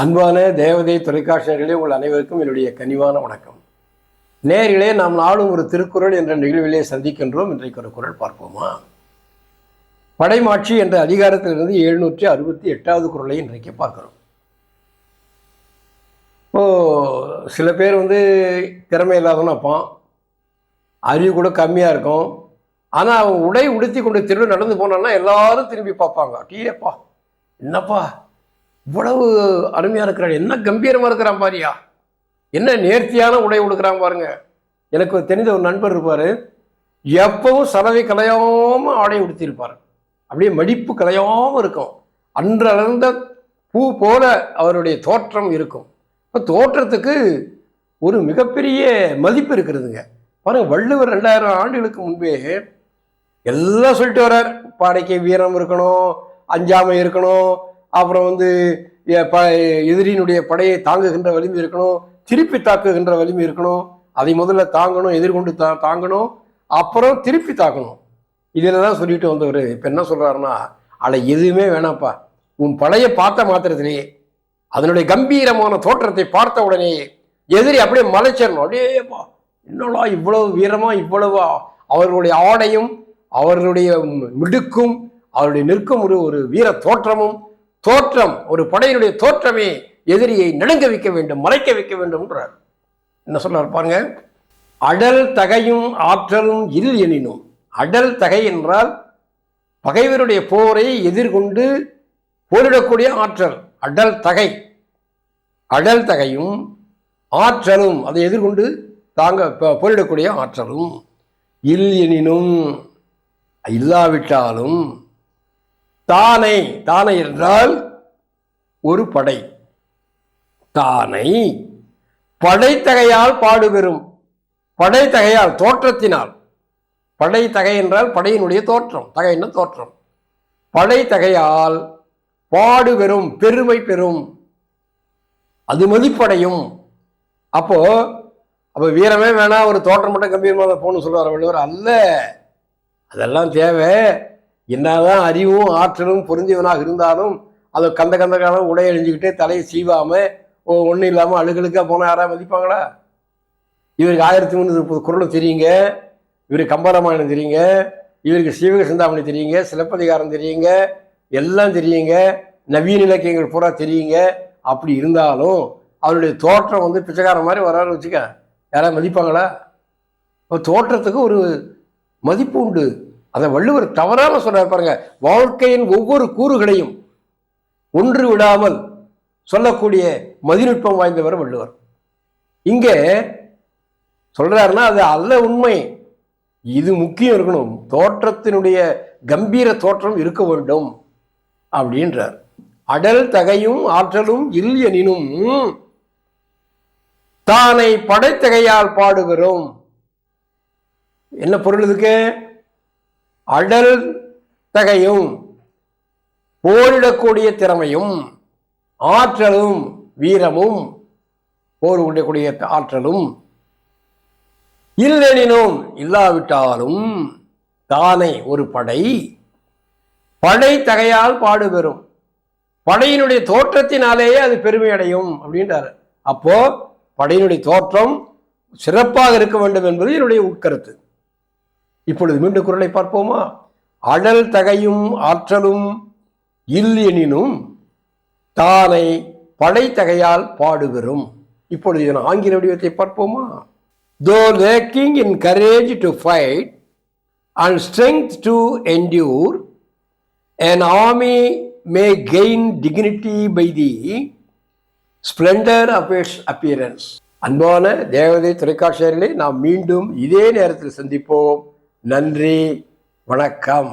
அன்பான தேவதை தொலைக்காட்சியர்களே உங்கள் அனைவருக்கும் என்னுடைய கனிவான வணக்கம். நேரிலே நாம் நாளும் ஒரு திருக்குறள் என்ற நிகழ்விலே சந்திக்கின்றோம். இன்றைக்கு ஒரு குரல் பார்ப்போமா? படைமாட்சி என்ற அதிகாரத்திலிருந்து எழுநூற்றி அறுபத்தி எட்டாவது குரலை இன்றைக்கு பார்க்கிறோம். இப்போ சில பேர் வந்து திறமை இல்லாதவன் அறிவு கூட கம்மியாக இருக்கும். ஆனால் அவன் உடை உடுத்தி கொண்டு திருடு நடந்து போனான்னா எல்லாரும் திரும்பி பார்ப்பாங்க. டீயப்பா என்னப்பா? இவ்வளவு அருமையாக இருக்கிறான் என்ன கம்பீரமாக இருக்கிறான் பாரியா? என்ன நேர்த்தியான உடை உடுக்கிறான் பாருங்க. எனக்கு தெரிந்த ஒரு நண்பர் இருப்பார். எப்பவும் சலவை கலையாமல் ஆடை உடுத்தியிருப்பார். அப்படியே மடிப்பு கலையாம இருக்கும். அன்றளர்ந்த பூ போல அவருடைய தோற்றம் இருக்கும். இப்போ தோற்றத்துக்கு ஒரு மிகப்பெரிய மதிப்பு இருக்கிறதுங்க பாருங்கள் வள்ளுவர் ரெண்டாயிரம் ஆண்டுகளுக்கு முன்பே எல்லாம் சொல்லிட்டு வர்றார். பாடைக்கு வீரம் இருக்கணும் அஞ்சாமை இருக்கணும் அப்புறம் வந்து ப எதிரியினுடைய படையை தாங்குகின்ற வலிமை இருக்கணும் திருப்பி தாக்குகின்ற வலிமை இருக்கணும். அதை முதல்ல தாங்கணும் எதிர்கொண்டு தா தாங்கணும் அப்புறம் திருப்பி தாக்கணும். இதில் தான் சொல்லிட்டு வந்தவர். இப்போ என்ன சொல்கிறாருன்னா அட எதுவுமே வேணாம்ப்பா. உன் பழைய பார்த்த மாத்திரத்திலேயே அதனுடைய கம்பீரமான தோற்றத்தை பார்த்த உடனேயே எதிரி அப்படியே மலைச்சிடணும் அப்படியேப்பா என்னடா இவ்வளவு வீரமா இவ்வளவு? அவர்களுடைய ஆடையும் அவர்களுடைய மிடுக்கும் அவருடைய நிற்கும் ஒரு ஒரு வீர தோற்றமும் தோற்றம் ஒரு படையினுடைய தோற்றமே எதிரியை நடுங்க வைக்க வேண்டும் மறைக்க வைக்க வேண்டும்ன்றார் என்ன சொல்றார் பாருங்க? அடல் தகையும் ஆற்றலும் இல் எனினும். அடல் தகை என்றால் பகைவருடைய போரை எதிர்கொண்டு போரிடக்கூடிய ஆற்றல் அடல் தகை. அடல் தகையும் ஆற்றலும் அதை எதிர்கொண்டு தாங்க போரிடக்கூடிய ஆற்றலும் இல் எனினும் இல்லாவிட்டாலும் தானை தானை என்றால் ஒரு படை. தானை படைத்தகையால் பாடுபெறும். படைத்தகையால் தோற்றத்தினால். படைத்தகை என்றால் படையினுடைய தோற்றம். தகைன்னா தோற்றம்? படைத்தகையால் பாடுபெறும் பெருமை பெறும். அது மதிப்படையும். அப்போ அப்போ வீரமே வேணாம் ஒரு தோற்றம் மட்டும் கம்பீரமாக போகணும் சொல்லுவார் வள்ளுவர் அல்ல. அதெல்லாம் தேவை. என்னதான் அறிவும் ஆற்றலும் புரிஞ்சவனாக இருந்தாலும் அதை கந்த கந்த காலம் உடை அழிஞ்சுக்கிட்டே தலையை சீவாம ஓ ஒன்றும் இல்லாமல் அழுகழுக்காக போனால் யாராவது மதிப்பாங்களா? இவருக்கு ஆயிரத்தி முந்நூறு முப்பது குரலும் தெரியுங்க. இவருக்கு கம்பராமாயணம் தெரியுங்க. இவருக்கு சீவக சிந்தாமணி தெரியுங்க. சிலப்பதிகாரம் தெரியுங்க. எல்லாம் தெரியுங்க. நவீன இலக்கியங்கள் பூரா தெரியுங்க. அப்படி இருந்தாலும் அவருடைய தோற்றம் வந்து பிச்சைக்காரன் மாதிரி வராரு வச்சுக்க யாராவது மதிப்பாங்களா? இப்போ தோற்றத்துக்கு ஒரு மதிப்பு உண்டு. அதை வள்ளுவர் தவறாம சொல்றாரு பாருங்க. வாழ்க்கையின் ஒவ்வொரு கூறுகளையும் ஒன்று விடாமல் சொல்லக்கூடிய மதிநுட்பம் வாய்ந்தவர் வள்ளுவர். இங்கே சொல்றாருன்னா அது அல்ல உண்மை. இது முக்கியம் இருக்கணும். தோற்றத்தினுடைய கம்பீர தோற்றம் இருக்க வேண்டும் அப்படின்றார். அடல் தகையும் ஆற்றலும் இல் எனினும் தானை படைத்தகையால் பாடுகிறோம். என்ன பொருள் இதுக்கு? அடல் தகையும் போரிடக்கூடிய திறமையும் ஆற்றலும் வீரமும் போர் உடையக்கூடிய ஆற்றலும் இல்லெனினும் இல்லாவிட்டாலும் தானே ஒரு படை. படை தகையால் பாடுபெறும் படையினுடைய தோற்றத்தினாலேயே அது பெருமை அடையும் அப்படின்றாரு. அப்போ படையினுடைய தோற்றம் சிறப்பாக இருக்க வேண்டும் என்பது என்னுடைய உட்கருத்து. இப்பொழுது மீண்டும் குரலை பார்ப்போமா? அடல் தகையும் ஆற்றலும் இல் எனினும் தானை படைத்தகையால் பாடுபெறும். இப்பொழுது இதன் ஆங்கில வடிவத்தை பார்ப்போமா? Though lacking in courage to fight and strength to endure an army may gain dignity by the splendor of its appearance. அன்பான தேவதை தொலைக்காட்சியர்களே நாம் மீண்டும் இதே நேரத்தில் சந்திப்போம். நன்றி வணக்கம்.